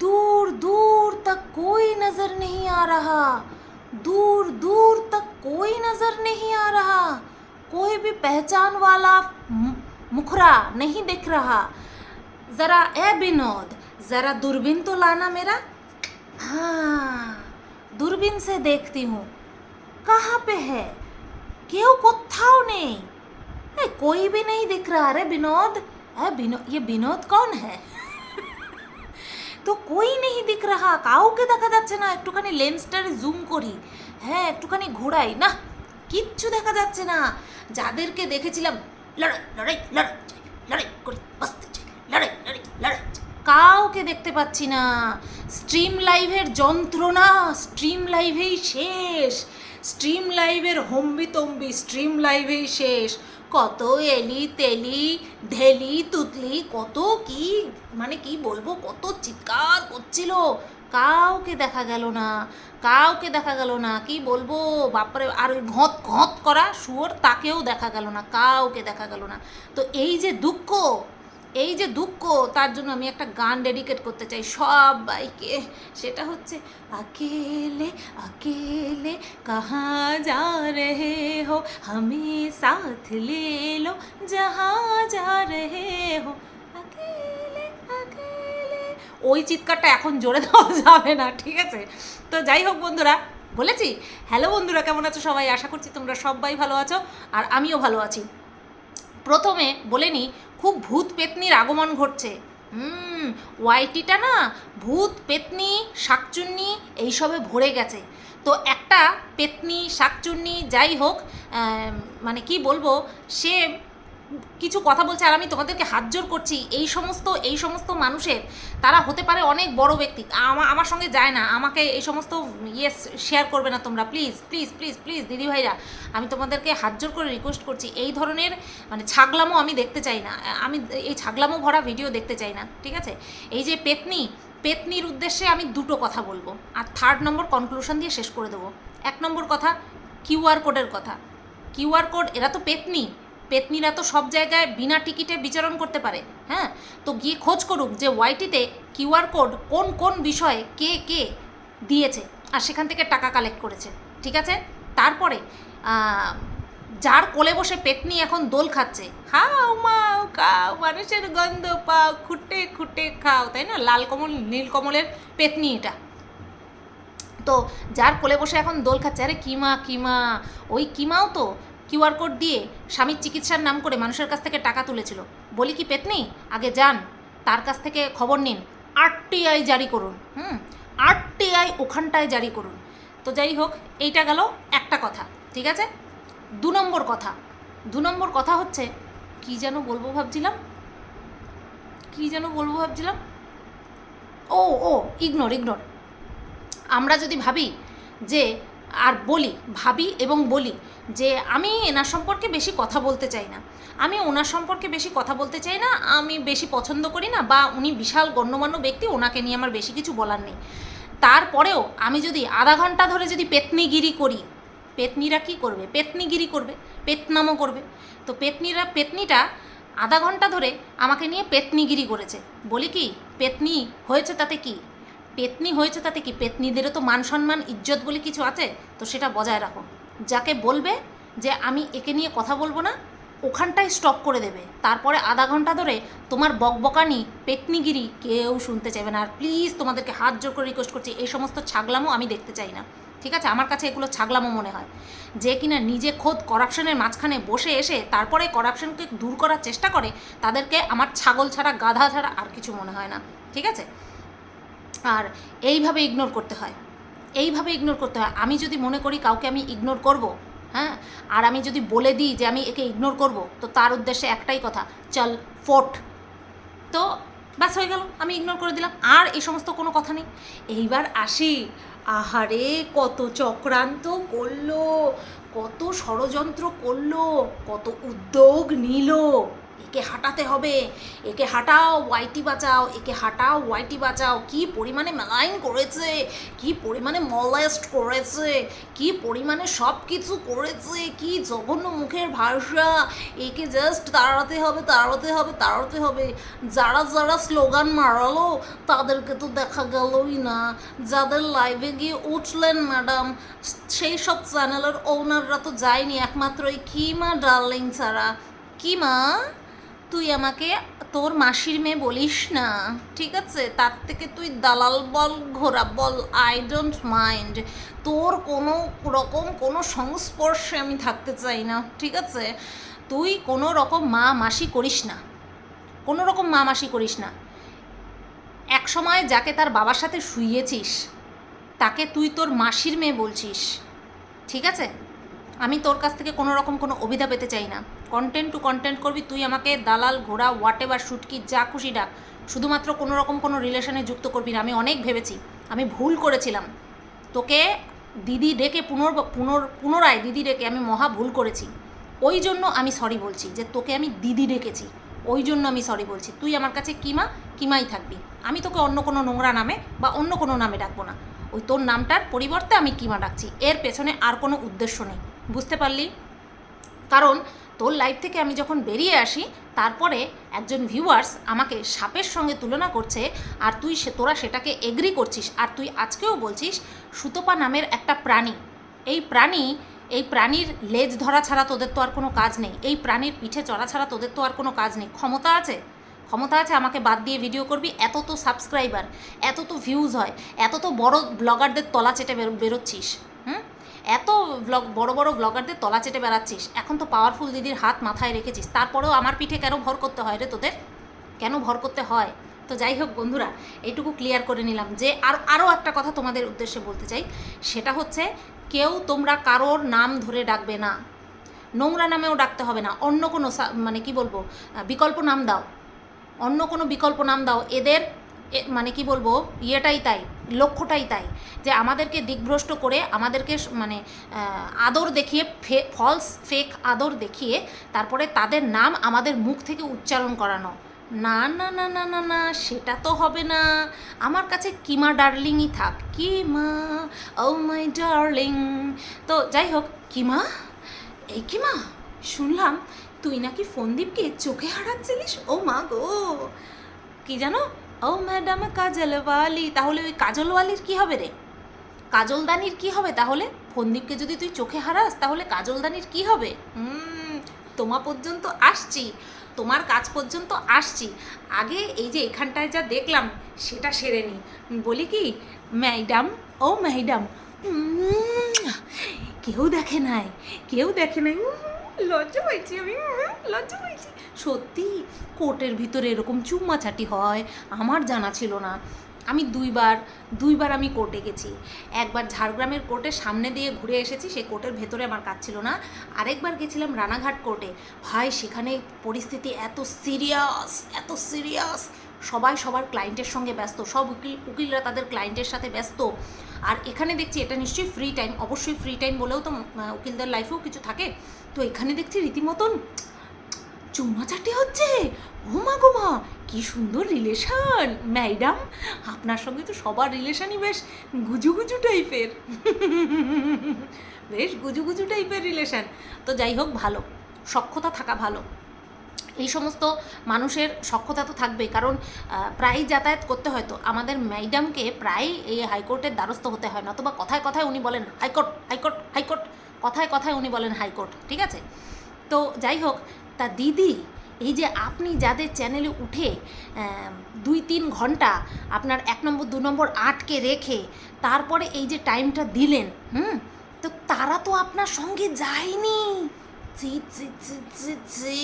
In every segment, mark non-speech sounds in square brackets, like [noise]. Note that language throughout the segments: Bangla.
दूर दूर तक कोई नज़र नहीं आ रहा। दूर दूर तक कोई नज़र नहीं आ रहा। कोई भी पहचान वाला मुखरा नहीं दिख रहा। ज़रा ए बिनोद, ज़रा दूरबीन तो लाना मेरा। हाँ दूरबीन से देखती हूँ। कहाँ पे है? क्यों कुत्थाओ नहीं कोई भी नहीं दिख रहा। अरे विनोद ए ये विनोद कौन है? তো কই নেই দিক রাহা? কাউকে দেখা যাচ্ছে না। একটুখানি লেন্সটারে জুম করি। হ্যাঁ একটুখানি ঘোরাই। না, কিচ্ছু দেখা যাচ্ছে না। যাদেরকে দেখেছিলাম, লড়াই লড়াই লড়াই লড়াই লড়াই লড়াই লড়াই কাউকে দেখতে পাচ্ছি না। স্ট্রিম লাইভের যন্ত্রণা স্ট্রিম লাইভেই শেষ। স্ট্রিম লাইভের হম্বি তম্বি স্ট্রিম লাইভেই শেষ। কত এলি তেলি ধেলি তুতলি, কত কি মানে কি বলব, কত চিৎকার করছিল। কাউকে দেখা গেল না, কাউকে দেখা গেল না, কি বলব, বাপরে, আর ওই ঘত ঘত করা শুয়োর তাকেও দেখা গেল না, কাউকে দেখা গেল না। তো এই যে দুঃখ এই যে দুঃখ, তার জন্য আমি একটা গান ডেডিকেট করতে চাই সবাইকে। সেটা হচ্ছে, আকেলে আকেলে কাহা যা রে হো? আমি সাথ লে লো যাহা যা রে হো। ওই চিৎকারটা এখন জোরে দেওয়া যাবে না, ঠিক আছে? তো যাই হোক বন্ধুরা, বলেছি? হ্যালো বন্ধুরা, কেমন আছো সবাই? আশা করছি তোমরা সবাই ভালো আছো, আর আমিও ভালো আছি। প্রথমে বলে নি, খুব ভূত পেতনির আগমন ঘটছে। হুম, ওয়াইটিটা না ভূত, পেতনি, শাকচুন্নি এইসবে ভরে গেছে। তো একটা পেতনি, শাকচুন্নি যাই হোক মানে কি বলব, সে কিছু কথা বলছে আর আমি তোমাদেরকে হাত জোর করছি। এই সমস্ত এই সমস্ত মানুষের, তারা হতে পারে অনেক বড় ব্যক্তি। আমার সঙ্গে যায় না। আমাকে এই সমস্ত ইয়ে শেয়ার করবে না তোমরা। প্লিজ প্লিজ প্লিজ প্লিজ দিদি ভাইরা, আমি তোমাদেরকে হাত জোর করে রিকোয়েস্ট করছি। এই ধরনের মানে ছাগলামো আমি দেখতে চাই না। আমি এই ছাগলামো ভরা ভিডিও দেখতে চাই না। ঠিক আছে? এই যে পেতনি, পেতনির উদ্দেশ্যে আমি দুটো কথা বলব। আর থার্ড নম্বর কনক্লুশন দিয়ে শেষ করে দেবো। এক নম্বর কথা কিউআর কোডের কথা। কিউআর কোড এরা তো পেতনি। পেতনিরা তো সব জায়গায় বিনা টিকিটে বিচরণ করতে পারে হ্যাঁ? তো গিয়ে খোঁজ করুক যে ওয়াইটিতে কিউআর কোড কোন কোন বিষয়ে কে কে দিয়েছে আর সেখান থেকে টাকা কালেক্ট করেছে, ঠিক আছে? তারপরে যার কোলে বসে পেতনি এখন দোল খাচ্ছে হাও মাও খাও, মানুষের গন্ধ পাও, খুঁটে খুঁটে খাও, তাই না? লাল কমল, নীল কমলের পেতনি এটা। তো যার কোলে বসে এখন দোল খাচ্ছে, আরে কিমা কিমা, ওই কিমাও তো কিউআর কোড দিয়ে স্বামীর চিকিৎসার নাম করে মানুষের কাছ থেকে টাকা তুলেছিল। বলি কি পেতনি? আগে যান, তার কাছ থেকে খবর নিন। আরটিআই জারি করুন, হুম? আরটিআই ওখানটায় জারি করুন। তো যাই হোক, এইটা গেল একটা কথা, ঠিক আছে? দু নম্বর কথা। দু নম্বর কথা হচ্ছে, কি যেন বলব ভাবছিলাম? কি যেন বলব ভাবছিলাম? ও ও ইগনোর ইগনোর আমরা যদি ভাবি যে, আর বলি, ভাবি এবং বলি যে আমি এনার সম্পর্কে বেশি কথা বলতে চাই না। আমি ওনার সম্পর্কে বেশি কথা বলতে চাই না, আমি বেশি পছন্দ করি না বা উনি বিশাল গণ্যমান্য ব্যক্তি, ওনাকে নিয়ে আমার বেশি কিছু বলার নেই। তারপরেও আমি যদি আধা ঘণ্টা ধরে যদি পেতনিগিরি করি, পেতনিরা কি করবে? পেতনিগিরি করবে, পেতনামও করবে। তো পেতনিরা, পেতনিটা আধা ঘণ্টা ধরে আমাকে নিয়ে পেতনিগিরি করেছে। বলি কি, পেতনি হয়েছে তাতে কি? পেতনি হয়েছে তাতে কি? পেতনিদেরও তো মান সম্মান ইজ্জত বলে কিছু আছে? তো সেটা বজায় রাখো। যাকে বলবে যে আমি একে নিয়ে কথা বলব না, ওখানটায় স্টপ করে দেবে। তারপরে আধা ঘণ্টা ধরে তোমার বকবকানি, পেতনিগিরি কেউ শুনতে চাইবে না। আর প্লিজ তোমাদেরকে হাত জোর করে রিকোয়েস্ট করছি, এই সমস্ত ছাগলামও আমি দেখতে চাই না। ঠিক আছে? আমার কাছে এগুলো ছাগলামো মনে হয়। যে কিনা নিজে খোদ করাপশনের মাঝখানে বসে এসে তারপরে করাপশনকে দূর করার চেষ্টা করে, তাদেরকে আমার ছাগল ছাড়া, গাধা ছাড়া আর কিছু মনে হয় না। ঠিক আছে? আর এইভাবে ইগনোর করতে হয়। এইভাবে ইগনোর করতে হয়। আমি যদি মনে করি কাউকে আমি ইগনোর করব হ্যাঁ আর আমি যদি বলে দিই যে আমি একে ইগনোর করব, তো তার উদ্দেশ্যে একটাই কথা, চল ফোট। তো ব্যাস হয়ে গেল, আমি ইগনোর করে দিলাম। আর এই সমস্ত কোনো কথা নেই। এইবার আসি। আহারে, কত চক্রান্ত করল, কত ষড়যন্ত্র করল, কত উদ্যোগ নিল। একে হাঁটাতে হবে। একে হাঁটাও, ওয়াইটি বাঁচাও, একে হাঁটাও, ওয়াইটি বাঁচাও। কি পরিমাণে মেলাইন করেছে, কি পরিমাণে মলেস্ট করেছে, কি পরিমাণে সব কিছু করেছে, কি জঘন্য মুখের ভাষা। একে জাস্ট তাড়াতে হবে তাড়াতে হবে তাড়াতে হবে। যারা যারা স্লোগান মারালো, তাদেরকে তো দেখা গেলই না। যাদের লাইভে গিয়ে উঠলেন ম্যাডাম সেই সব চ্যানেলের ওনাররা তো যায়নি, একমাত্র এই কিমা ডার্লিং ছাড়া। কিমা? তুই আমাকে তোর মাসির মেয়ে বলিস না, ঠিক আছে? তার থেকে তুই দালাল বল ঘোরা বল আই ডোন্ট মাইন্ড তোর কোনো রকম কোনো সংস্পর্শে আমি থাকতে চাই না, ঠিক আছে? তুই কোনো রকম মা মাসি করিস না, কোনো রকম মা মাসি করিস না। এক সময় যাকে তার বাবার সাথে শুইয়েছিস তাকে তুই তোর মাসির মেয়ে বলছিস, ঠিক আছে? আমি তোর কাছ থেকে কোনো রকম কোনো অভিধা পেতে চাই না। কন্টেন্ট টু কন্টেন্ট করবি, তুই আমাকে দালাল, ঘোড়া হোয়াট এভার শুটকি যা খুশি ডাক। শুধুমাত্র কোনো রকম কোনো রিলেশনে যুক্ত করবি না। আমি অনেক ভেবেছি, আমি ভুল করেছিলাম। তোকে দিদি ডেকে পুনর পুনর, পুনরায় দিদি ডেকে আমি মহা ভুল করেছি। ওই জন্য আমি সরি বলছি যে তোকে আমি দিদি ডেকেছি। ওই জন্য আমি সরি বলছি। তুই আমার কাছে কিমা, কিমাই থাকবি। আমি তোকে অন্য কোনো নোংরা নামে বা অন্য কোনো নামে ডাকবো না। ওই তোর নামটার পরিবর্তে আমি কিমা ডাকছি। এর পেছনে আর কোনো উদ্দেশ্য নেই। বুঝতে পারলি? কারণ তোর লাইফ থেকে আমি যখন বেরিয়ে আসি, তারপরে একজন ভিউয়ার্স আমাকে সাপের সঙ্গে তুলনা করছে আর তুই সে, তোরা সেটাকে এগ্রি করছিস আর তুই আজকেও বলছিস সুতপা নামের একটা প্রাণী। এই প্রাণী, এই প্রাণীর লেজ ধরা ছাড়া তোদের তো আর কোনো কাজ নেই। এই প্রাণীর পিঠে চড়া ছাড়া তোদের তো আর কোনো কাজ নেই। ক্ষমতা আছে? ক্ষমতা আছে? আমাকে বাদ দিয়ে ভিডিও করবি? এত তো সাবস্ক্রাইবার এত তো ভিউজ হয়, এত তো বড় ব্লগারদের তলা চেটে বেরো, বেরোচ্ছিস। এত ব্লগ বড় বড় ব্লগারদের তলা চেটে বেড়াচ্ছিস। এখন তো পাওয়ারফুল দিদির হাত মাথায় রেখেছিস। তারপরেও আমার পিঠে কেন ভর করতে হয় রে তোদের? কেন ভর করতে হয়? তো যাই হোক বন্ধুরা, এইটুকু ক্লিয়ার করে নিলাম যে আর, আরও একটা কথা তোমাদের উদ্দেশ্যে বলতে চাই। সেটা হচ্ছে, কেউ তোমরা কারোর নাম ধরে ডাকবে না। নোংরা নামেও ডাকতে হবে না। অন্য কোনো মানে কি বলব বিকল্প নাম দাও। অন্য কোনো বিকল্প নাম দাও। এদের মানে কি বলব, ইয়েটাই তাই। লক্ষ্যটাই তাই, যে আমাদেরকে দিকভ্রষ্ট করে আমাদেরকে মানে আদর দেখিয়ে ফে ফলস ফেক আদর দেখিয়ে তারপরে তাদের নাম আমাদের মুখ থেকে উচ্চারণ করানো। না না না না না না, সেটা তো হবে না। আমার কাছে কিমা ডার্লিংই থাক। কিমা? ও মাই ডার্লিং তো যাই হোক, কিমা? এই কিমা, শুনলাম তুই নাকি ফন্দীপকে চোখে হারাচ্ছিলিস? ও মা গো। কি জানো? ও ম্যাডাম, কাজলওয়ালি। তাহলে ওই কাজলওয়ালির কি হবে রে? কাজলদানির কি হবে তাহলে? ফন্দীপকে যদি তুই চোখে হারাস, তাহলে কাজলদানির কি হবে? তোমা পর্যন্ত আসছি। তোমার কাজ পর্যন্ত আসছি। আগে এই যে এখানটায় যা দেখলাম, সেটা সেরে নি। বলি কি, ম্যাডাম, ও ম্যাডাম কেউ দেখে নাই, কেউ দেখে নাই। লজ্জা পাইছি আমি লজ্জা পাইছি। সত্যি কোর্টের ভিতরে এরকম চুম্মাচাটি হয়? আমার জানা ছিল না। আমি দুইবার দুইবার আমি কোর্টে গেছি। একবার ঝাড়গ্রামের কোর্টের সামনে দিয়ে ঘুরে এসেছি সেই কোর্টের ভেতরে আমার কাজ ছিল না। আরেকবার গেছিলাম রানাঘাট কোর্টে। ভাই, সেখানে পরিস্থিতি এত সিরিয়াস এত সিরিয়াস। সবাই সবার ক্লায়েন্টের সঙ্গে ব্যস্ত। সব উকিল, উকিলরা তাদের ক্লায়েন্টের সাথে ব্যস্ত। আর এখানে দেখছি এটা নিশ্চয়ই ফ্রি টাইম। অবশ্যই ফ্রি টাইম বলেও তো উকিলদের লাইফেও কিছু থাকে। তো এখানে দেখছি রীতিমতন চুম্মাচাটি হচ্ছে? ঘুমা ঘুমা কি সুন্দর রিলেশন ম্যাডাম আপনার সঙ্গে তো সবার রিলেশনই বেশ গুজু গুজু টাইপের বেশ গুজু গুজু টাইপের রিলেশন তো যাই হোক, ভালো। সক্ষতা থাকা ভালো। এই সমস্ত মানুষের সক্ষতা তো থাকবেই। কারণ প্রায়ই যাতায়াত করতে হয় তো। আমাদের ম্যাডামকে প্রায় এই হাইকোর্টের দ্বারস্থ হতে হয় না। নতুবা কথায় কথায় উনি বলেন হাইকোর্ট হাইকোর্ট হাইকোর্ট কথায় কথায় উনি বলেন হাইকোর্ট ঠিক আছে? তো যাই হোক তা দিদি, এই যে আপনি যাদের চ্যানেলে উঠে দুই তিন ঘণ্টা আপনার এক নম্বর, দু নম্বর আটকে রেখে, তারপরে এই যে টাইমটা দিলেন, হুম? তো তারা তো আপনার সঙ্গে যায়নি। ছি ছি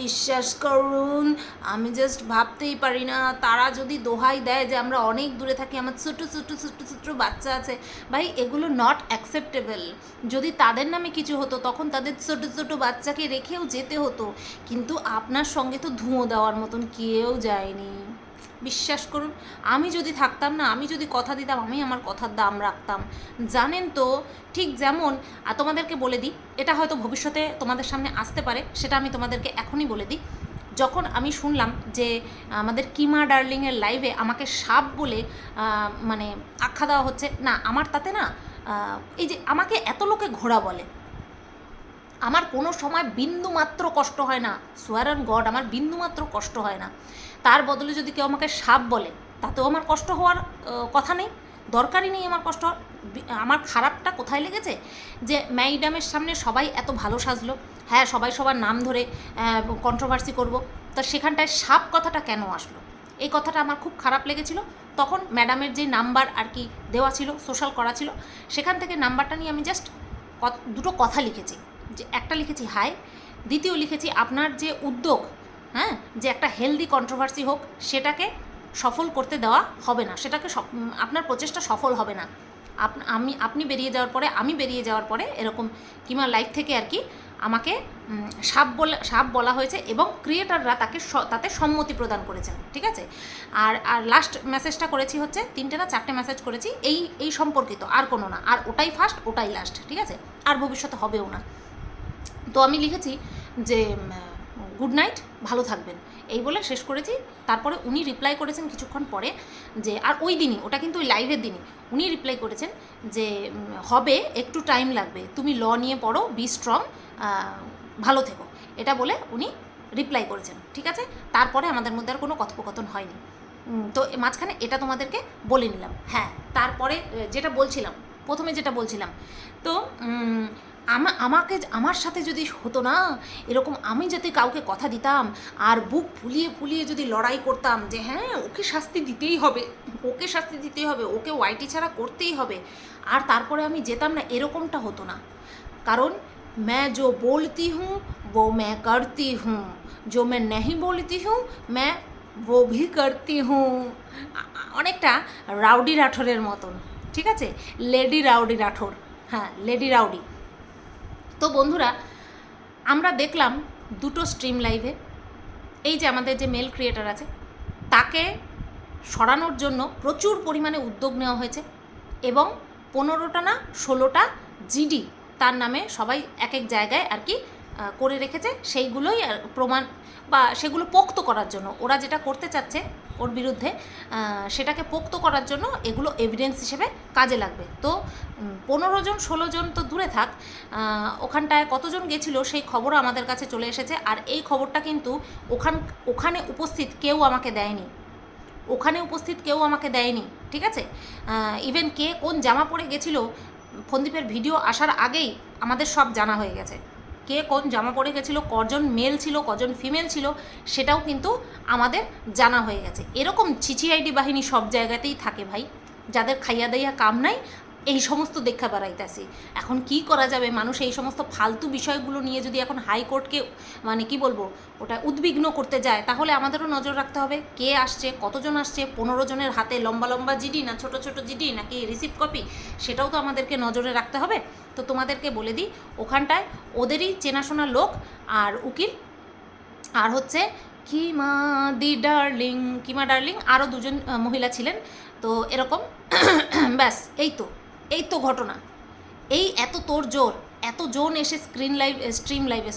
বিশ্বাস করুন, আমি জাস্ট ভাবতেই পারি না। তারা যদি দোহাই দেয় যে আমরা অনেক দূরে থাকি, আমার ছোটো ছোটো ছোটো ছোটো বাচ্চা আছে। ভাই, এগুলো নট অ্যাকসেপ্টেবল যদি তাদের নামে কিছু হতো, তখন তাদের ছোটো ছোটো বাচ্চাকে রেখেও যেতে হতো। কিন্তু আপনার সঙ্গে তো ধুঁয়ো দেওয়ার মতন কেউ যায়নি। বিশ্বাস করুন, আমি যদি থাকতাম না, আমি যদি কথা দিতাম, আমি আমার কথার দাম রাখতাম। জানেন তো, ঠিক যেমন তোমাদেরকে বলে দিই, এটা হয়তো ভবিষ্যতে তোমাদের সামনে আসতে পারে, সেটা আমি তোমাদেরকে এখনই বলে দিই। যখন আমি শুনলাম যে, আমাদের কিমা ডার্লিংয়ের লাইভে আমাকে সাপ বলে মানে আখ্যা দেওয়া হচ্ছে, না, আমার তাতে না এই যে আমাকে এত লোকে ঘোড়া বলে আমার কোনো সময় বিন্দু মাত্র কষ্ট হয় না। সোয়ার অ্যান্ড গড আমার বিন্দু মাত্র কষ্ট হয় না। তার বদলে যদি কেউ আমাকে সাপ বলে, তাতেও আমার কষ্ট হওয়ার কথা নেই। দরকারই নেই আমার কষ্ট আমার খারাপটা কোথায় লেগেছে? যে ম্যাইডামের সামনে সবাই এত ভালো সাজলো। হ্যাঁ সবাই সবার নাম ধরে কন্ট্রোভার্সি করব। তা সেখানটায় সাপ কথাটা কেন আসলো? এই কথাটা আমার খুব খারাপ লেগেছিল। তখন ম্যাডামের যে নাম্বার আর কি দেওয়া ছিল সোশ্যাল করা ছিল, সেখান থেকে নাম্বারটা নিয়ে আমি জাস্ট দুটো কথা লিখেছি। যে একটা লিখেছি হাই, দ্বিতীয় লিখেছি আপনার যে উদ্যোগ হ্যাঁ যে একটা হেলদি কন্ট্রোভার্সি হোক, সেটাকে সফল করতে দেওয়া হবে না। সেটাকে আপনার প্রচেষ্টা সফল হবে না। আপ- আমি, আপনি বেরিয়ে যাওয়ার পরে, আমি বেরিয়ে যাওয়ার পরে এরকম কিংবা লাইফ থেকে আর কি আমাকে সাপ বলে, সাপ বলা হয়েছে এবং ক্রিয়েটাররা তাকে তাতে সম্মতি প্রদান করেছেন, ঠিক আছে? আর আর লাস্ট মেসেজটা করেছি হচ্ছে, তিনটে না চারটে মেসেজ করেছি, এই এই সম্পর্কিত, আর কোনো না। আর ওটাই ফার্স্ট ওটাই লাস্ট ঠিক আছে? আর ভবিষ্যতে হবেও না। তো আমি লিখেছি যে গুড নাইট, ভালো থাকবেন। এই বলে শেষ করেছি। তারপরে উনি রিপ্লাই করেছেন কিছুক্ষণ পরে যে, আর ওই দিনই, ওটা কিন্তু ওই লাইভের দিনই। উনি রিপ্লাই করেছেন যে হবে, একটু টাইম লাগবে। তুমি ল নিয়ে পড়ো বি স্ট্রং ভালো থেকো। এটা বলে উনি রিপ্লাই করেছেন, ঠিক আছে? তারপরে আমাদের মধ্যে আর কোনো কথোপকথন হয়নি। তো মাঝখানে এটা তোমাদেরকে বলে নিলাম। হ্যাঁ তারপরে যেটা বলছিলাম, প্রথমে যেটা বলছিলাম, তো আমাকে আমার সাথে যদি হতো না এরকম আমি যদি কাউকে কথা দিতাম আর বুক ফুলিয়ে ফুলিয়ে যদি লড়াই করতাম যে হ্যাঁ ওকে শাস্তি দিতেই হবে ওকে শাস্তি দিতেই হবে ওকে ওয়াইটি ছাড়া করতেই হবে আর তারপরে আমি যেতাম না এরকমটা হতো না কারণ मैं जो बोलती हूँ वो मैं करती हूँ जो मैं नहीं बोलती हूँ मैं वो भी करती हूँ আ- আ- অনেকটা রাউডি রাঠোরের মতন ঠিক আছে লেডি রাউডি রাঠোর হ্যাঁ লেডি রাউডি তো বন্ধুরা, আমরা দেখলাম দুটো স্ট্রিম লাইভে এই যে আমাদের যে মেল ক্রিয়েটার আছে, তাকে সরানোর জন্য প্রচুর পরিমাণে উদ্যোগ নেওয়া হয়েছে এবং পনেরোটা না ষোলোটা জিডি তার নামে সবাই এক এক জায়গায় আর কি করে রেখেছে। সেইগুলোই প্রমাণ বা সেগুলো পোক্ত করার জন্য। ওরা যেটা করতে চাচ্ছে ওর বিরুদ্ধে সেটাকে পোক্ত করার জন্য এগুলো এভিডেন্স হিসেবে কাজে লাগবে। তো পনেরো জন, ষোলো জন তো দূরে থাক ওখানটায় কতজন গেছিল সেই খবরও আমাদের কাছে চলে এসেছে। আর এই খবরটা কিন্তু ওখান, ওখানে উপস্থিত কেউ আমাকে দেয়নি। ওখানে উপস্থিত কেউ আমাকে দেয়নি, ঠিক আছে? ইভেন কে কোন জামা পরে গেছিল ফন্দীপের ভিডিও আসার আগেই আমাদের সব জানা হয়ে গেছে। কে কোন জামা পরে গেছিল, কজন মেল ছিল, কজন ফিমেল ছিল, সেটাও কিন্তু আমাদের জানা হয়ে গেছে। এরকম ছিচিআইডি বাহিনী সব জায়গাতেই থাকে ভাই। যাদের খাইয়া দাইয়া কাম নাই, এই সমস্ত দেখা বেড়াইতেছি। এখন কি করা যাবে? মানুষ এই সমস্ত ফালতু বিষয়গুলো নিয়ে যদি এখন হাইকোর্টকে মানে কি বলব, ওটা উদ্বিগ্ন করতে যায়, তাহলে আমাদেরও নজর রাখতে হবে কে আসছে, কতজন আসছে, পনেরো জনের হাতে লম্বা লম্বা জিডি না ছোট ছোট জিডি নাকি রিসিপ্ট কপি সেটাও তো আমাদেরকে নজরে রাখতে হবে। তো তোমাদেরকে বলে দিই, ওখানটায় ওদেরই চেনাশোনা লোক আর উকিল। আর হচ্ছে কিমা দি ডার্লিং, কিমা ডার্লিং আরও দুজন মহিলা ছিলেন। তো এরকম [clears throat] ব্যাস, এই তো এই তো ঘটনা। এই এত তোর জোর, এত জোন এসে স্ক্রিন লাইভ স্ট্রিম লাইভে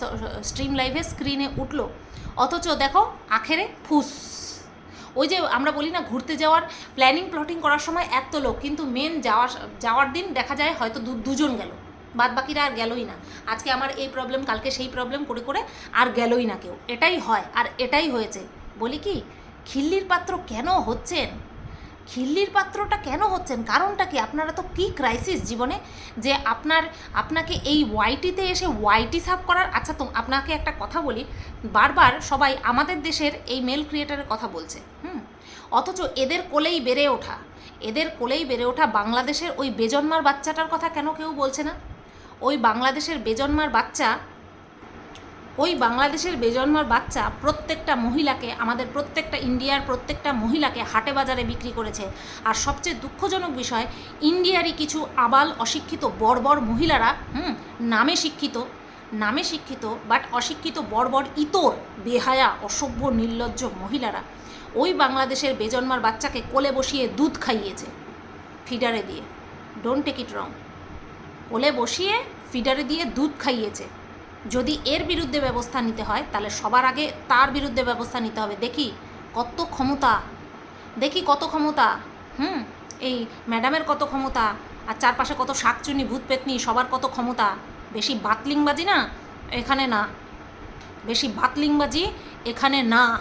স্ট্রিম লাইভে স্ক্রিনে উঠল। অথচ দেখো, আখেরে ফুস। ওই যে আমরা বলি না, ঘুরতে যাওয়ার প্ল্যানিং প্লটিং করার সময় এত লোক, কিন্তু মেন যাওয়ার যাওয়ার দিন দেখা যায় হয়তো দুজন গেল। বাদ বাকিরা আর গেলই না। আজকে আমার এই প্রবলেম কালকে সেই প্রবলেম করে করে আর গেলই না কেউ। এটাই হয়, আর এটাই হয়েছে। বলি কি, খিল্লির পাত্র কেন হচ্ছেন? খিল্লির পাত্রটা কেন হচ্ছেন? কারণটা কি? আপনারা তো কী ক্রাইসিস জীবনে যে আপনার, আপনাকে এই ওয়াইটিতে এসে ওয়াইটি সাফ করার আচ্ছা তো আপনাকে একটা কথা বলি, বারবার সবাই আমাদের দেশের এই মেল ক্রিয়েটারের কথা বলছে, হুম? অথচ এদের কোলেই বেড়ে ওঠা, এদের কোলেই বেড়ে ওঠা বাংলাদেশের ওই বেজন্মার বাচ্চাটার কথা কেন কেউ বলছে না? ওই বাংলাদেশের বেজন্মার বাচ্চা, ওই বাংলাদেশের বেজন্মার বাচ্চা প্রত্যেকটা মহিলাকে, আমাদের প্রত্যেকটা ইন্ডিয়ার প্রত্যেকটা মহিলাকে হাটে বাজারে বিক্রি করেছে। আর সবচেয়ে দুঃখজনক বিষয়, ইন্ডিয়ারই কিছু আবাল অশিক্ষিত বর্বর মহিলারা, হুম, নামে শিক্ষিত নামে শিক্ষিত বাট অশিক্ষিত বর্বর ইতর, বেহায়া, অসভ্য, নির্লজ্জ মহিলারা ওই বাংলাদেশের বেজন্মার বাচ্চাকে কোলে বসিয়ে দুধ খাইয়েছে, ফিডারে দিয়ে। ডোন্ট টেক ইট রং কোলে বসিয়ে ফিডারে দিয়ে দুধ খাইয়েছে। যদি এর বিরুদ্ধে ব্যবস্থা নিতে হয়, তাহলে সবার আগে তার বিরুদ্ধে ব্যবস্থা নিতে হবে। দেখি কত ক্ষমতা, দেখি কত ক্ষমতা, হুম, এই ম্যাডামের কত ক্ষমতা, আর চারপাশে কত শাকচুনি ভূত পেতনি সবার কত ক্ষমতা। বেশি বাতলিংবাজি না? এখানে না। বেশি বাতলিংবাজি এখানে না।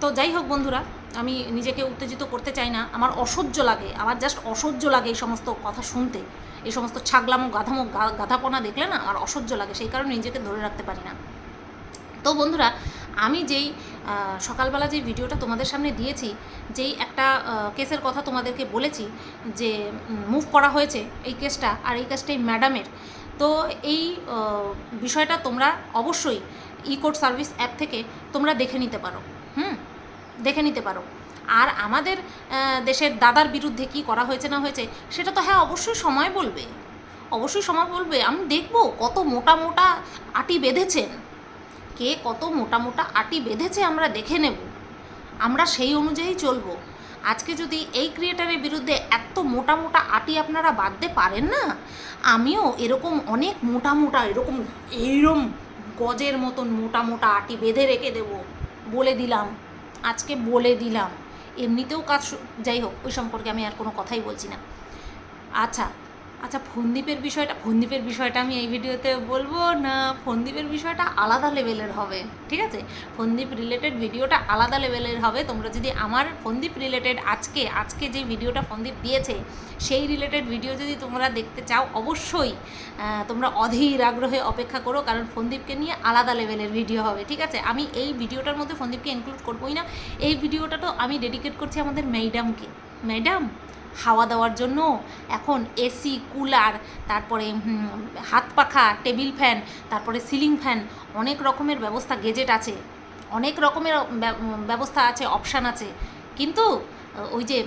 তো যাই হোক বন্ধুরা, আমি নিজেকে উত্তেজিত করতে চাই না। আমার অসহ্য লাগে, আমার জাস্ট অসহ্য লাগে এই সমস্ত কথা শুনতে। এই সমস্ত ছাগলামো, গাধামো গাধাপনা দেখলে না আর অসহ্য লাগে, সেই কারণে নিজেকে ধরে রাখতে পারি না। তো বন্ধুরা, আমি যেই সকালবেলা যে ভিডিওটা তোমাদের সামনে দিয়েছি, যেই একটা কেসের কথা তোমাদেরকে বলেছি যে মুভ করা হয়েছে এই কেসটা আর এই কেসটা এই ম্যাডামের তো এই বিষয়টা তোমরা অবশ্যই ই কোর্ট সার্ভিস অ্যাপ থেকে তোমরা দেখে নিতে পারো। হুম? দেখে নিতে পারো। আর আমাদের দেশের দাদার বিরুদ্ধে কি করা হয়েছে না হয়েছে, সেটা তো হ্যাঁ অবশ্যই সময় বলবে। অবশ্যই সময় বলবে। আমি দেখব কত মোটা মোটা আটি বেঁধেছেন। কে কত মোটা মোটা আটি বেঁধেছে আমরা দেখে নেব। আমরা সেই অনুযায়ী চলবো। আজকে যদি এই ক্রিয়েটারের বিরুদ্ধে এত মোটা মোটা আটি আপনারা বাঁধতে পারেন না, আমিও এরকম অনেক মোটা মোটা, এরকম এইরকম গজের মতন মোটা মোটা আটি বেঁধে রেখে দেব। বলে দিলাম। আজকে বলে দিলাম। এমনিতেও কাজ যাই হোক ওই সম্পর্কে আমি আর কোনো কথাই বলছি না। আচ্ছা আচ্ছা ফন্দীপের বিষয়টা ফন্দীপের বিষয়টা আমি এই ভিডিওতে বলব না, ফন্দীপের বিষয়টা আলাদা লেভেলের হবে, ঠিক আছে? ফন্দীপ রিলেটেড ভিডিওটা আলাদা লেভেলের হবে। তোমরা যদি আমার ফন্দীপ রিলেটেড আজকে আজকে যে ভিডিওটা ফন্দীপ দিয়েছে, সেই রিলেটেড ভিডিও যদি তোমরা দেখতে চাও, অবশ্যই তোমরা অধীর আগ্রহে অপেক্ষা করো, কারণ ফন্দীপকে নিয়ে আলাদা লেভেলের ভিডিও হবে, ঠিক আছে? আমি এই ভিডিওটার মধ্যে ফন্দীপকে ইনক্লুড করবোই না। এই ভিডিওটা তো আমি ডেডিকেট করছি আমাদের ম্যাডামকে ম্যাডাম হাওয়া দেওয়ার জন্য। এখন এসি, কুলার, তারপরে হাত পাখা, টেবিল ফ্যান, তারপরে সিলিং ফ্যান, অনেক রকমের ব্যবস্থা, গেজেট আছে। অনেক রকমের ব্যবস্থা আছে, অপশান আছে। কিন্তু, ওই যে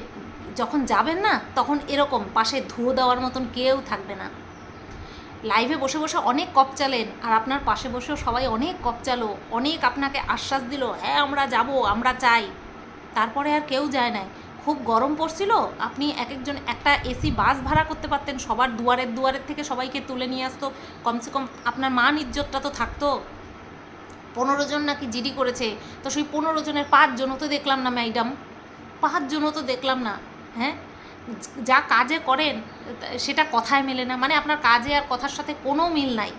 যখন যাবেন না, তখন এরকম পাশে ধুয়ো দেওয়ার মতন কেউ থাকবে না। লাইভে বসে বসে অনেক কপ চালেন, আর আপনার পাশে বসেও সবাই অনেক কপ চালো, অনেক আপনাকে আশ্বাস দিল হ্যাঁ আমরা যাব, আমরা চাই। তারপরে আর কেউ যায় না খুব গরম পড়ছিল, আপনি এক একজন একটা এসি, বাস ভাড়া করতে পারতেন, সবার দুয়ারের দুয়ারের থেকে সবাইকে তুলে নিয়ে আসতো, কমসে কম আপনার মান ইজ্জতটা তো থাকতো। পনেরো জন নাকি জিডি করেছে, তো সেই পনেরো জনের পাঁচজনও তো দেখলাম না, ম্যাডাম। পাঁচজনও তো দেখলাম না হ্যাঁ? যা কাজে করেন, সেটা কথায় মেলে না মানে আপনার কাজে আর কথার সাথে কোনো মিল নাই।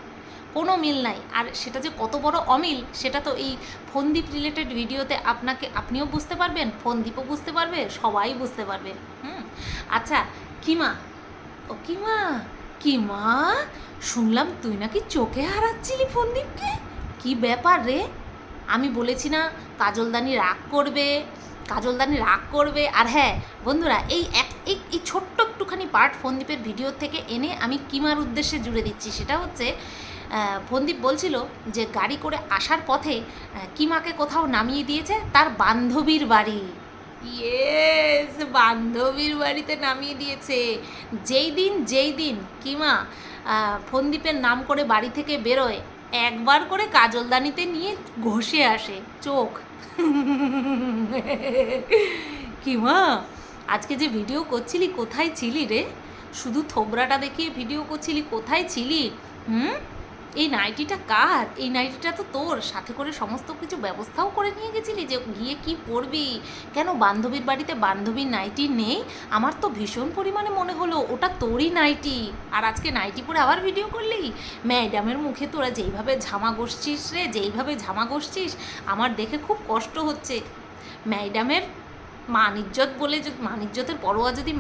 কোনো মিল নাই। আর সেটা যে কত বড় অমিল, সেটা তো এই ফোনদ্বীপ রিলেটেড ভিডিওতে আপনাকে, আপনিও বুঝতে পারবেন ফোনদ্বীপও বুঝতে পারবে, সবাই বুঝতে পারবে। হুম? আচ্ছা কিমা? ও কিমা? কিমা? শুনলাম তুই নাকি চোখে হারাচ্ছিলি ফোনদ্বীপকে কি ব্যাপার রে? আমি বলেছি না কাজলদানি রাগ করবে, কাজলদানি রাগ করবে। আর হ্যাঁ বন্ধুরা, এই এক, এই ছোট্ট একটুখানি পার্ট ফোনদীপের ভিডিও থেকে এনে আমি কিমার উদ্দেশ্যে জুড়ে দিচ্ছি। সেটা হচ্ছে ফোনদীপ বলছিল যে গাড়ি করে আসার পথে কিমাকে কোথাও নামিয়ে দিয়েছে তার বান্ধবীর বাড়ি। ইয়েস বান্ধবীর বাড়িতে নামিয়ে দিয়েছে। যেই দিন যেই দিন কিমা ফোনদীপের নাম করে বাড়ি থেকে বেরোয়, একবার করে কাজলদানিতে নিয়ে ঘষে আসে চোখ। কিমা, আজকে যে ভিডিও করছিলি, কোথায় ছিলি রে? শুধু থোবরাটা দেখিয়ে ভিডিও করছিলি, কোথায় ছিলি? হুম? এই নাইটিটা কার? এই নাইটিটা তো তোর। সাথে করে সমস্ত কিছু ব্যবস্থাও করে নিয়ে গেছিলি যে গিয়ে কি পরবি? কেন বান্ধবীর বাড়িতে বান্ধবীর নাইটি নেই? আমার তো ভীষণ পরিমাণে মনে হলো, ওটা তোরই নাইটি। আর আজকে নাইটি পরে আবার ভিডিও করলি? ম্যাডামের মুখে তোরা যেইভাবে ঝামা গসছিস রে, যেইভাবে ঝামা গসছিস আমার দেখে খুব কষ্ট হচ্ছে। ম্যাডামের মানিজ্জত বলে যদি মানিজ্জতের পরোয়া যদি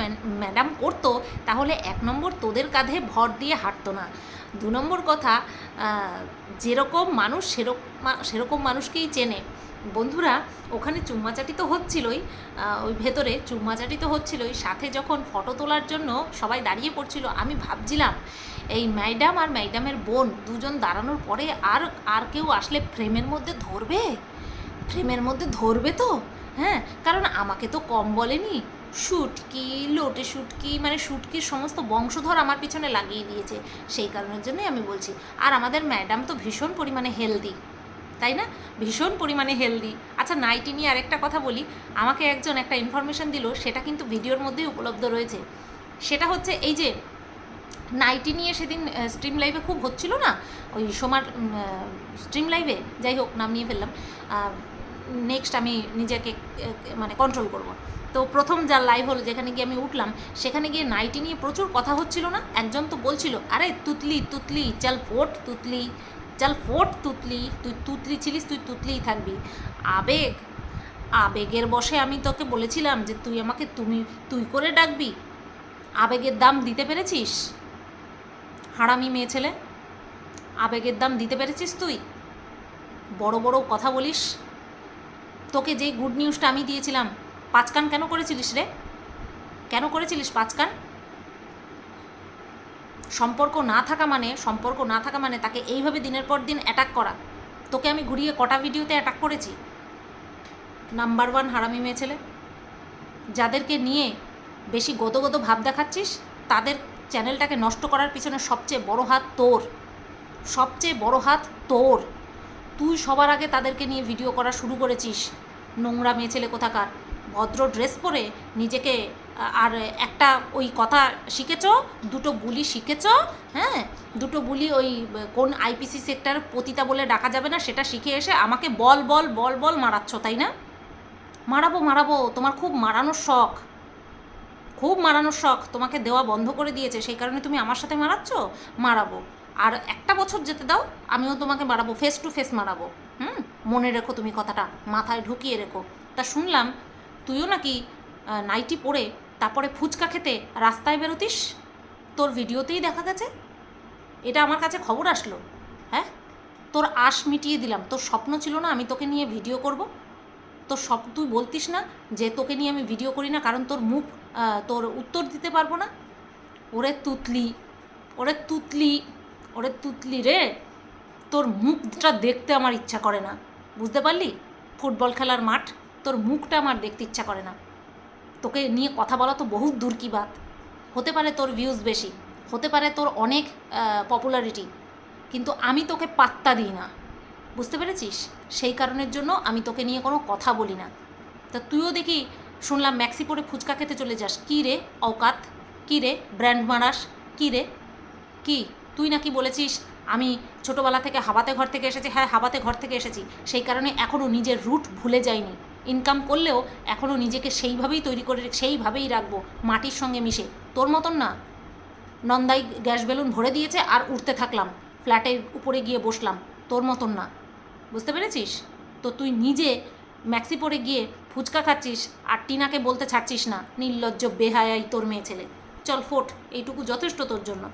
ম্যাডাম করতো, তাহলে এক নম্বর তোদের কাঁধে ভর দিয়ে হাঁটতো না। দু নম্বর কথা যেরকম মানুষ সেরকম সেরকম মানুষকেই চেনে। বন্ধুরা, ওখানে চুম্মাচাটি তো হচ্ছিলই ওই ভেতরে চুম্মাচাটি তো হচ্ছিলই। সাথে যখন ফটো তোলার জন্য সবাই দাঁড়িয়ে পড়ছিল, আমি ভাবছিলাম, এই ম্যাডাম আর ম্যাডামের বোন দুজন দাঁড়ানোর পরে আর আর কেউ আসলে ফ্রেমের মধ্যে ধরবে? ফ্রেমের মধ্যে ধরবে তো? হ্যাঁ কারণ আমাকে তো কম বলেনি। শুটকি, লোটে শুটকি মানে শুটকির সমস্ত বংশধর আমার পিছনে লাগিয়ে দিয়েছে। সেই কারণের জন্যই আমি বলছি, আর আমাদের ম্যাডাম তো ভীষণ পরিমাণে হেলদি, তাই না? ভীষণ পরিমাণে হেলদি। আচ্ছা নাইটি নিয়ে আরেকটা কথা বলি, আমাকে একজন একটা ইনফরমেশন দিল, সেটা কিন্তু ভিডিওর মধ্যেই উপলব্ধ রয়েছে। সেটা হচ্ছে এই যে, নাইটি নিয়ে সেদিন স্ট্রিম লাইভে খুব হচ্ছিল না? ওই সোমার স্ট্রিম লাইভে যাই হোক, নাম নিয়ে ফেললাম। নেক্সট আমি নিজেকে মানে কন্ট্রোল করব। তো প্রথম যা লাইভ হলো, যেখানে গিয়ে আমি উঠলাম, সেখানে গিয়ে নাইটি নিয়ে প্রচুর কথা হচ্ছিল না। একজন তো বলছিল, আরে, তুতলি তুতলি, চল ফোট, তুতলি, চল ফোট, তুতলি, তুই তুতলি ছিলিস, তুই তুতলিই থাকবি। আবেগ, আবেগের বসে আমি তোকে বলেছিলাম যে, তুই আমাকে, তুমি, তুই করে ডাকবি। আবেগের দাম দিতে পেরেছিস? হারামি মেয়ে ছেলে, আবেগের দাম দিতে পেরেছিস তুই? বড় বড় কথা বলিস? তোকে যে গুড নিউজটা আমি দিয়েছিলাম পাঁচকান কেন করেছিলিস রে? কেন করেছিলিস পাঁচ কান সম্পর্ক না থাকা মানে সম্পর্ক না থাকা মানে তাকে এইভাবে দিনের পর দিন অ্যাটাক করা। তোকে আমি ঘুরিয়ে কটা ভিডিওতে অ্যাটাক করেছি? নাম্বার ওয়ান হারামি মেয়ে ছেলে। যাদেরকে নিয়ে বেশি গদগদ ভাব দেখাচ্ছিস, তাদের চ্যানেলটাকে নষ্ট করার পিছনে সবচেয়ে বড় হাত তোর। সবচেয়ে বড় হাত তোর। তুই সবার আগে তাদেরকে নিয়ে ভিডিও করা শুরু করেছিস। নোংরা মেয়ে ছেলে কোথাকার? ভদ্র ড্রেস পরে নিজেকে, আর একটা ওই কথা শিখেছ, দুটো বুলি শিখেছ হ্যাঁ? দুটো বুলি ওই কোন আইপিসি সেক্টর পতিতা বলে ডাকা যাবে না, সেটা শিখে এসে আমাকে বল বল বল বল মারাচ্ছ, তাই না? মারাবো মারাবো, তোমার খুব মারানোর শখ। খুব মারানোর শখ, তোমাকে দেওয়া বন্ধ করে দিয়েছে, সেই কারণে তুমি আমার সাথে মারাচ্ছ? মারাবো। আর একটা বছর যেতে দাও, আমিও তোমাকে মারাবো ফেস টু ফেস মারাবো, হুম? মনে রেখো তুমি কথাটা, মাথায় ঢুকিয়ে রেখো। তা শুনলাম তুইও নাকি নাইটি পরে তারপরে ফুচকা খেতে রাস্তায় বেরোতিস? তোর ভিডিওতেই দেখা গেছে। এটা আমার কাছে খবর আসলো। হ্যাঁ? তোর আশ মিটিয়ে দিলাম। তোর স্বপ্ন ছিল না আমি তোকে নিয়ে ভিডিও করব। তোর সব তুই বলতিস না যে তোকে নিয়ে আমি ভিডিও করি না, কারণ তোর মুখ তোর উত্তর দিতে পারব না। ওরে তুতলি ওরে তুতলি ওরে তুতলি রে। তোর মুখটা দেখতে আমার ইচ্ছা করে না। বুঝতে পারলি? ফুটবল খেলার মাঠ। তোর মুখটা আমার দেখতে ইচ্ছা করে না। তোকে নিয়ে কথা বলা তো বহুত দূর কি বাত। হতে পারে তোর ভিউজ বেশি, হতে পারে তোর অনেক পপুলারিটি কিন্তু আমি তোকে পাত্তা দিই না। বুঝতে পেরেছিস? সেই কারণের জন্য আমি তোকে নিয়ে কোনো কথা বলি না। তা তুইও দেখি, শুনলাম ম্যাক্সি পরে ফুচকা খেতে চলে যাস। কী রে অকাত কী রে ব্র্যান্ড মারাস? কী রে? কি? তুই নাকি বলেছিস, আমি ছোটোবেলা থেকে হাবাতে ঘর থেকে এসেছি? হ্যাঁ হাবাতে ঘর থেকে এসেছি। সেই কারণে এখনও নিজের রুট ভুলে যাইনি। ইনকাম করলেও এখনও নিজেকে সেইভাবেই তৈরি করে সেইভাবেই রাখব, মাটির সঙ্গে মিশে। তোর মতন না। নন্দাই গ্যাস বেলুন ভরে দিয়েছে আর উঠতে থাকলাম, ফ্ল্যাটের উপরে গিয়ে বসলাম। তোর মতন না। বুঝতে পেরেছিস? তো তুই নিজে ম্যাক্সি পরে গিয়ে ফুচকা খাচ্ছিস আর টিনাকে বলতে ছাড়ছিস না, নির্লজ্জ, বেহায়াই তোর মেয়ে ছেলে। চল ফোট, এইটুকু যথেষ্ট তোর জন্য।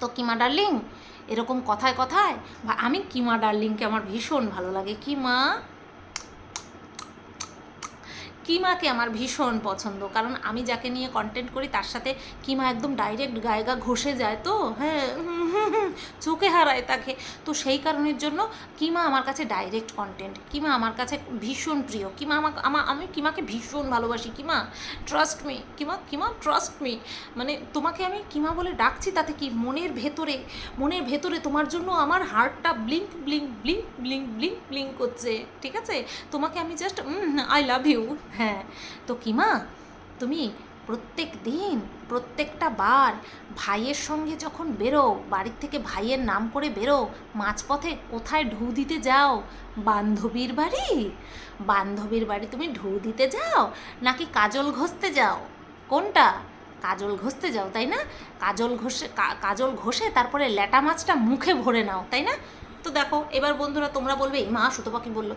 তো কিমা ডার্লিং, এরকম কথায় কথায়, বা আমি কিমা ডার্লিংকে আমার ভীষণ ভালো লাগে। কিমা? কিমাকে আমার ভীষণ পছন্দ। কারণ আমি যাকে নিয়ে কন্টেন্ট করি, তার সাথে কিমা একদম ডাইরেক্ট গায়গা ঘষে যায় তো। হ্যাঁ চোখে হারায় তাকে। তো সেই কারণের জন্য কিমা আমার কাছে ডাইরেক্ট কন্টেন্ট কিমা আমার কাছে ভীষণ প্রিয়। কিমা আমাকে আমার আমি কিমাকে ভীষণ ভালোবাসি। Kima trust me Kima Kima trust me মানে তোমাকে আমি কিমা বলে ডাকছি তাতে কি মনের ভেতরে মনের ভেতরে তোমার জন্য আমার হার্টটা blink blink blink blink blink blink করছে। ঠিক আছে? তোমাকে আমি জাস্ট আই লাভ ইউ হ্যাঁ। তো কিমা তুমি প্রত্যেক দিন, প্রত্যেকটা বার ভাইয়ের সঙ্গে যখন বেরো বাড়ির থেকে ভাইয়ের নাম করে বেরো মাঝপথে কোথায় ঢু দিতে যাও? বান্ধবীর বাড়ি? বান্ধবীর বাড়ি তুমি ঢু দিতে যাও নাকি কাজল ঘষতে যাও? কোনটা? কাজল ঘষতে যাও, তাই না? কাজল ঘষে কাজল ঘষে তারপরে ল্যাটা মাছটা মুখে ভরে নাও, তাই না? তো দেখো, এবার বন্ধুরা তোমরা বলবে, এই মা সুতো পাখি বলল?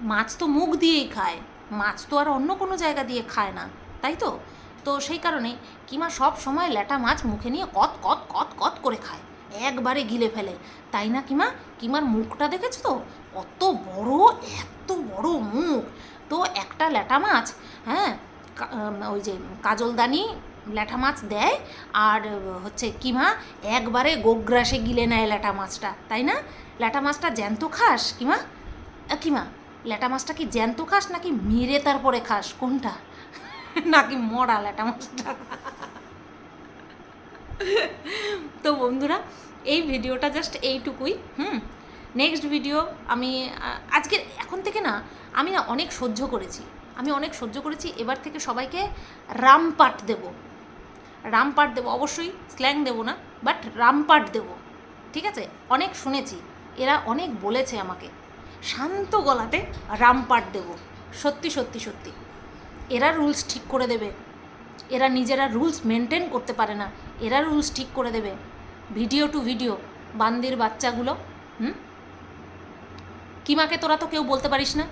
মাছ তো মুখ দিয়েই খায়। মাছ তো আর অন্য কোনো জায়গা দিয়ে খায় না, তাই তো? তো সেই কারণে কিমা সব সময় ল্যাটা মাছ মুখে নিয়ে কত কত কত কত করে খায়, একবারে গিলে ফেলে। তাই না কিমা? কিমার মুখটা দেখেছ তো? কত বড়, এত বড় মুখ। তো একটা ল্যাটা মাছ হ্যাঁ ওই যে কাজলদানি ল্যাঠা মাছ দেয়, আর হচ্ছে কিমা একবারে গোগ্রাসে গিলে নেয় ল্যাটা মাছটা, তাই না? ল্যাটা মাছটা জ্যান্ত খাস কিমা? কিমা ল্যাটা মাছটা কি জ্যান্ত খাস নাকি মেরে তারপরে খাস? কোনটা? নাকি মরা ল্যাটা মাছটা? তো বন্ধুরা, এই ভিডিওটা জাস্ট এইটুকুই, হুম? নেক্সট ভিডিও আমি আজকে এখন থেকে না, আমি না অনেক সহ্য করেছি। আমি অনেক সহ্য করেছি, এবার থেকে সবাইকে রামপাট দেব। রামপাট দেবো, অবশ্যই স্ল্যাং দেবো না বাট রামপাট দেবো। ঠিক আছে? অনেক শুনেছি। এরা অনেক বলেছে আমাকে। শান্ত গলাতে রামপাট দেবো। সত্যি সত্যি সত্যি। এরা রুলস ঠিক করে দেবে। এরা নিজেরা রুলস মেনটেন করতে পারে না। এরা রুলস ঠিক করে দেবে। ভিডিও টু ভিডিও বান্দির বাচ্চাগুলো, হুম? কিমাকে তোরা তো কেউ বলতে পারিস না।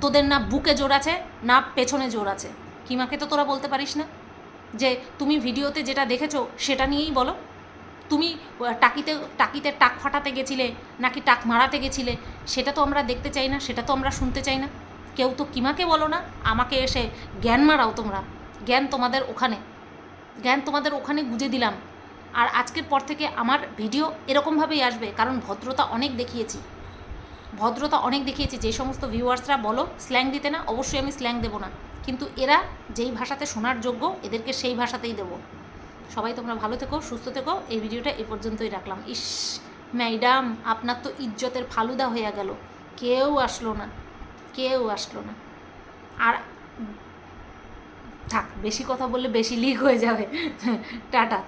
তোদের না বুকে জোর আছে, না পেছনে জোর আছে। কিমাকে তো তোরা বলতে পারিস না। যে তুমি ভিডিওতে যেটা দেখেছ, সেটা নিয়েই বলো। তুমি টাকিতে টাকিতে টাক ফাটাতে গেছিলে, নাকি টাক মারাতে গেছিলে, সেটা তো আমরা দেখতে চাই না, সেটা তো আমরা শুনতে চাই না। কেউ তো কিমাকে বলো না, আমাকে এসে জ্ঞান মারাও তোমরা। জ্ঞান তোমাদের ওখানে। জ্ঞান তোমাদের ওখানে গুজে দিলাম। আর আজকের পর থেকে আমার ভিডিও এরকমভাবেই আসবে, কারণ ভদ্রতা অনেক দেখিয়েছি। ভদ্রতা অনেক দেখিয়েছি, যে সমস্ত ভিউয়ার্সরা বলো স্ল্যাং দিতে না, অবশ্যই আমি স্ল্যাং দেবো না। কিন্তু এরা যেই ভাষাতে শোনার যোগ্য, এদেরকে সেই ভাষাতেই দেবো। সবাই তোমরা ভালো থেকো, সুস্থ থেকো। এই ভিডিওটা এ পর্যন্তই রাখলাম। ইস, ম্যাডাম, আপনার তো ইজ্জতের ফালুদা হয়ে গেল। কেউ আসলো না, কেউ আসলো না। আর থাক, বেশি কথা বললে বেশি লিক হয়ে যাবে। টাটা।